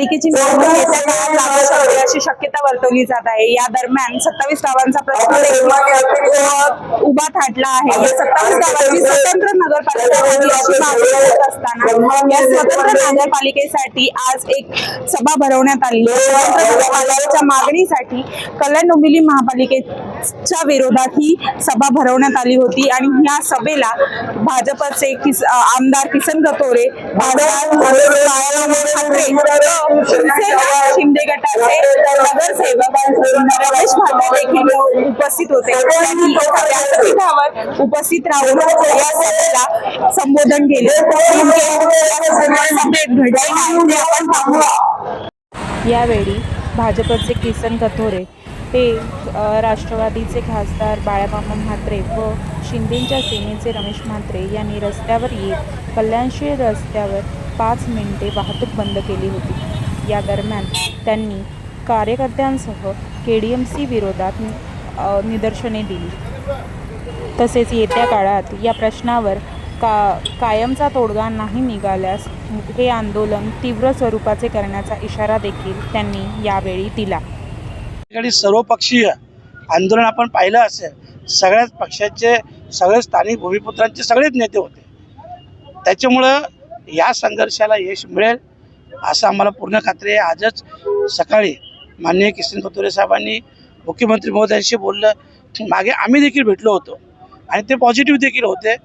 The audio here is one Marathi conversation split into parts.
महापालिकेची निवडणूक येत्या काळात लागू शकते अशी शक्यता वर्तवली जात आहे. या दरम्यान सत्तावीस गावांचा प्रश्न उभा थाटला आहे. या सत्तावीस गावांची स्वतंत्र नगरपालिका व्हावी अशी मागणी होत असताना या स्वतंत्र नगरपालिकेसाठी आज एक सभा भरवण्यात आली. स्वतंत्र नगरपालिकेच्या मागणीसाठी कल्याण डोंबिवली महापालिकेच्या विरोधात ही सभा भरवण्यात आली होती आणि या सभेला भाजपचे किस आमदार किसन गतोरे ठाकरे शिवसेना शिंदे गटाचे नगरसेवक रमेश भाता देखील उपस्थित होते. त्यांनी व्यासपीठावर उपस्थित राहून या सभेला संबोधन केले. घडले आपण पाहूया यावेळी भाजपचे किसन कथोरे हे राष्ट्रवादीचे खासदार बाळामामा म्हात्रे व शिंदेच्या सेनेचे रमेश म्हात्रे यांनी रस्त्यावर येत कल्याणशील रस्त्यावर पाच मिनिटे वाहतूक बंद केली होती. या दरम्यान त्यांनी कार्यकर्त्यांसह के डी एम सी विरोधात निदर्शने दिली. तसेच येत्या काळात या प्रश्नावर का कायमचा तोडगा नाही निघाल्यास हे आंदोलन तीव्र स्वरूपाचे करण्याचा इशारा देखील त्यांनी यावेळी दिला. सर्वपक्षीय आंदोलन आपण पाहिलं असेल सगळ्याच पक्षाचे सगळे स्थानिक भूमिपुत्रांचे सगळेच नेते होते. त्याच्यामुळं या संघर्षाला यश मिळेल असं आम्हाला पूर्ण खात्री आहे. आजच सकाळी माननीय किसन कतोरे साहेबांनी मुख्यमंत्री महोदयांशी बोललं. मागे आम्ही देखील भेटलो होतो आणि ते पॉझिटिव्ह देखील होते.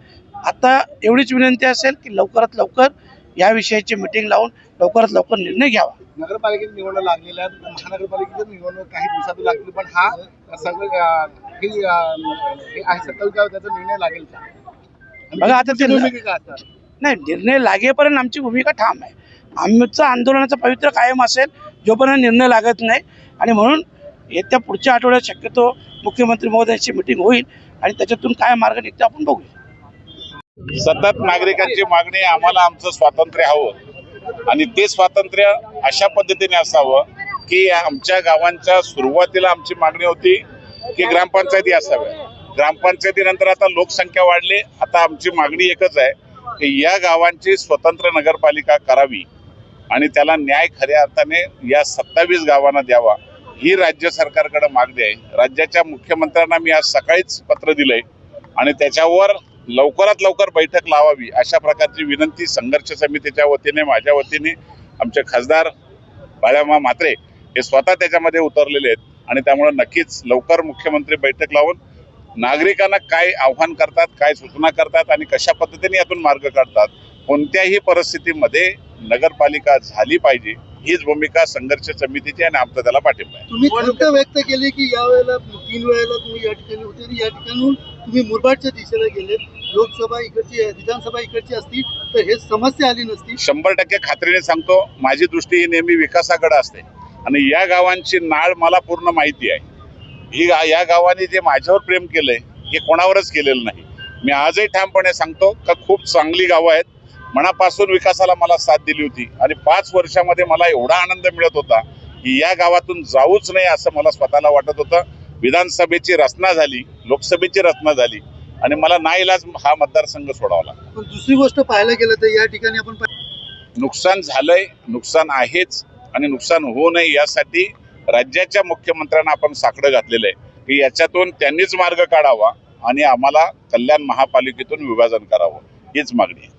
आता एवढीच विनंती असेल की लवकरात लवकर या विषयाची मिटिंग लावून लवकरात लवकर निर्णय घ्यावा. नगरपालिकेची निवडणूक लागलेल्या आहेत. महानगरपालिकेची निवडणूक काही दिवसात लागली पण हा सगळं निर्णय लागेल बघा आता ते- नाही निर्णय लागेपर्यंत आमची भूमिका ठाम आहे. आमचं आंदोलनाचं पवित्र कायम असेल जोपर्यंत निर्णय लागत नाही. आणि म्हणून येत्या पुढच्या आठवड्यात शक्यतो मुख्यमंत्री महोदयांची मिटिंग होईल आणि त्याच्यातून काय मार्ग निघतो आपण बघूया. सतत नागरिकांची मागणी आम्हाला आमचं स्वातंत्र्य हवं. आणि ते स्वातंत्र्य अशा पद्धतीने असावं की आमच्या गावांच्या सुरुवातीला आमची मागणी होती की ग्रामपंचायती असाव्या ग्रामपंचायतीनंतर आता लोकसंख्या वाढली आता आमची मागणी एकच आहे. की या गावांची स्वतंत्र नगरपालिका करावी आणि त्याला न्याय खऱ्या अर्थाने या सत्तावीस गावांना द्यावा ही राज्य सरकारकडे मागणी आहे. राज्याच्या मुख्यमंत्र्यांना मी आज सकाळीच पत्र दिलंय आणि त्याच्यावर लवकरात लवकर बैठक लावावी अशा प्रकारची विनंती संघर्ष समितीच्या वतीने माझ्या वतीने आमचे खासदार बाळामा म्हात्रे हे स्वतः त्याच्यामध्ये उतरलेले आहेत आणि त्यामुळे नक्कीच लवकर मुख्यमंत्री बैठक लावून नागरिकांना काय आव्हान करतात काय सूचना करतात आणि कशा पद्धतीने यातून मार्ग काढतात कोणत्याही परिस्थितीमध्ये नगरपालिका झाली पाहिजे हीच भूमिका संघर्ष समितीची आणि आमचा त्याला पाठिंबा आहे. तुम्ही खंत व्यक्त केली की या वेळेला तीन वेळेला तुम्ही या ठिकाणी होते या ठिकाणून तुम्ही मुरबाडच्या दिशेला गेलेत. लोकसभा इकडची विधानसभा इकडची असती तर हे समस्या आली नसती. शंभर टक्के खात्रीने सांगतो माझी दृष्टी ही नेहमी विकासाकडे असते. आणि या गावांची नाळ मला पूर्ण माहिती आहे. ही या गावाने जे माझ्यावर प्रेम केलंय हे कोणावरच केलेलं नाही. मी आजही ठामपणे सांगतो का खूप चांगली गावं आहेत. मनापासून विकासाला मला साथ दिली होती आणि पाच वर्षामध्ये मला एवढा आनंद मिळत होता की या गावातून जाऊच नाही असं मला स्वतःला वाटत होतं. विधानसभेची रचना झाली लोकसभेची रचना झाली आणि मला नाईलाज हा मतदारसंघ सोडावा लागला. पण दुसरी गोष्ट पाहायला गेलं तर या ठिकाणी आपण नुकसान झालंय नुकसान आहेच आणि नुकसान होऊ नये यासाठी राज्याच्या मुख्यमंत्र्यांना आपण साकडं घातलेलं आहे. की याच्यातून त्यांनीच मार्ग काढावा आणि आम्हाला कल्याण महापालिकेतून विभाजन करावं. हीच मागणी आहे.